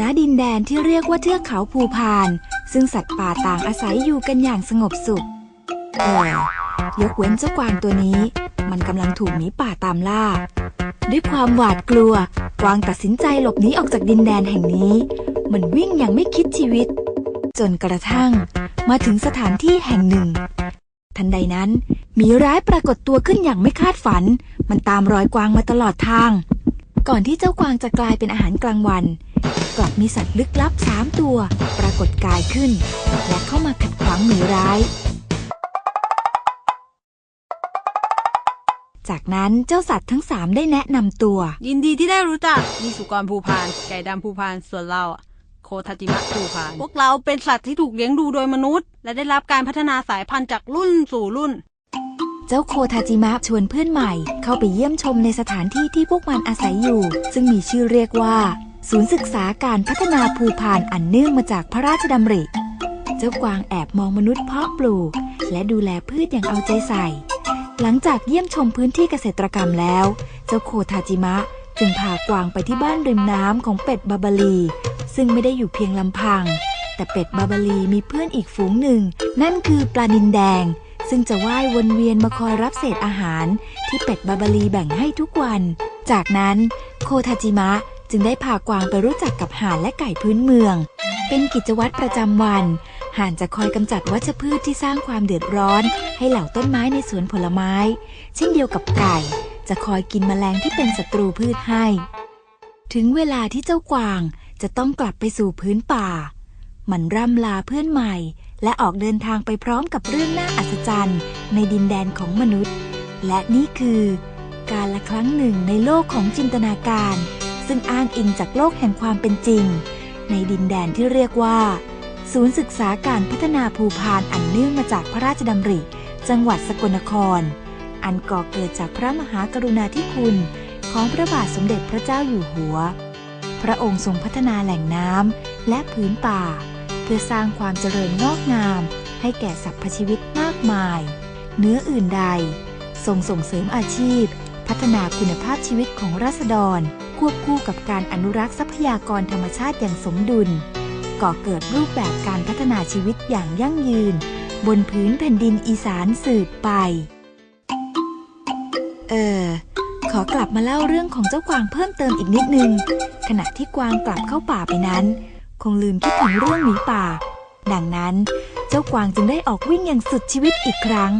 ณดินแดนที่เรียกว่าเทือกเขาภูพาน ซึ่งสัตว์ป่าต่างอาศัยอยู่กันอย่างสงบสุขเออยกเว้นเจ้ากวางตัวนี้ มันกำลังถูกหมีป่าตามล่า ด้วยความหวาดกลัว กวางตัดสินใจหลบหนีออกจากดินแดนแห่งนี้ มันวิ่งอย่างไม่คิดชีวิต จนกระทั่ง มาถึงสถานที่แห่งหนึ่ง ทันใดนั้นหมีร้ายปรากฏตัวขึ้นอย่างไม่คาดฝัน มันตามรอยกวางมาตลอดทาง ก่อนที่เจ้ากวางจะกลายเป็นอาหารกลางวัน กลับมีสัตว์ลึกลับสามตัว ปรากฏกายขึ้น และเข้ามาขัดขวางหมีร้าย จากนั้นเจ้าสัตว์ทั้งสามได้แนะนำตัว ยินดีที่ได้รู้จักนี่สุกรภูพาน ไก่ดำภูพาน ส่วนเราอะโคทาจิมะภูพาน พวกเราเป็นสัตว์ที่ถูกเลี้ยงดูโดยมนุษย์ และได้รับการพัฒนาสายพันธุ์จากรุ่นสู่รุ่น เจ้าโคทาจิมะชวนเพื่อนใหม่ เข้าไปเยี่ยมชมในสถานที่ที่พวกมันอาศัยอยู่ ซึ่งมีชื่อเรียกว่า ศูนย์ศึกษาการพัฒนาภูพานอันเนื่องมาจากพระราชดำริ เจ้ากวางแอบมองมนุษย์เพาะปลูก และดูแลพืชอย่างเอาใจใส่ หลังจากเยี่ยมชมพื้นที่เกษตรกรรมแล้ว เจ้าโคทาจิมะจึงพากวางไปที่บ้านริมน้ำของเป็ดบาบาลี ซึ่งไม่ได้อยู่เพียงลำพัง แต่เป็ดบาบาลีมีเพื่อนอีกฝูงหนึ่ง นั่นคือปลานินแดง ซึ่งจะว่ายวนเวียนมาคอยรับเศษอาหาร ที่เป็ดบาบาลีแบ่งให้ทุกวัน จากนั้นโคทาจิมะ จึงได้พากวางไปรู้จักกับห่านและไก่พื้นเมือง เป็นกิจวัตรประจำวัน ห่านจะคอยกำจัดวัชพืชที่สร้างความเดือดร้อน ให้เหล่าต้นไม้ในสวนผลไม้ เช่นเดียวกับไก่ จะคอยกินแมลงที่เป็นศัตรูพืชให้ ถึงเวลาที่เจ้ากวางจะต้องกลับไปสู่พื้นป่า มันร่ำลาเพื่อนใหม่ และออกเดินทางไปพร้อมกับเรื่องน่าอัศจรรย์ในดินแดนของมนุษย์ และนี่คือ การละครั้งหนึ่งในโลกของจินตนาการ ซึ่งอ้างอิงจากโลกแห่งความเป็นจริง ในดินแดนที่เรียกว่า ศูนย์ศึกษาการพัฒนาภูพานอันเนื่องมาจากพระราชดำริ จังหวัดสกลนคร อันก่อเกิดจากพระมหากรุณาธิคุณ ของพระบาทสมเด็จพระเจ้าอยู่หัว พระองค์ทรงพัฒนาแหล่งน้ำและพื้นป่า เพื่อสร้างความเจริญงอกงาม ให้แก่สรรพชีวิตมากมาย เนื้ออื่นใดทรงส่งเสริมอาชีพ พัฒนาคุณภาพชีวิตของราษฎร ควบคู่กับการอนุรักษ์ทรัพยากรธรรมชาติอย่างสมดุล ก่อเกิดรูปแบบการพัฒนาชีวิตอย่างยั่งยืน บนพื้นแผ่นดินอีสานสืบไป เออ ขอกลับมาเล่าเรื่องของเจ้ากวางเพิ่มเติมอีกนิดนึง ขณะที่กวางกลับเข้าป่าไปนั้น คงลืมคิดถึงเรื่องหมีป่า ดังนั้น เจ้ากวางจึงได้ออกวิ่งอย่างสุดชีวิตอีกครั้ง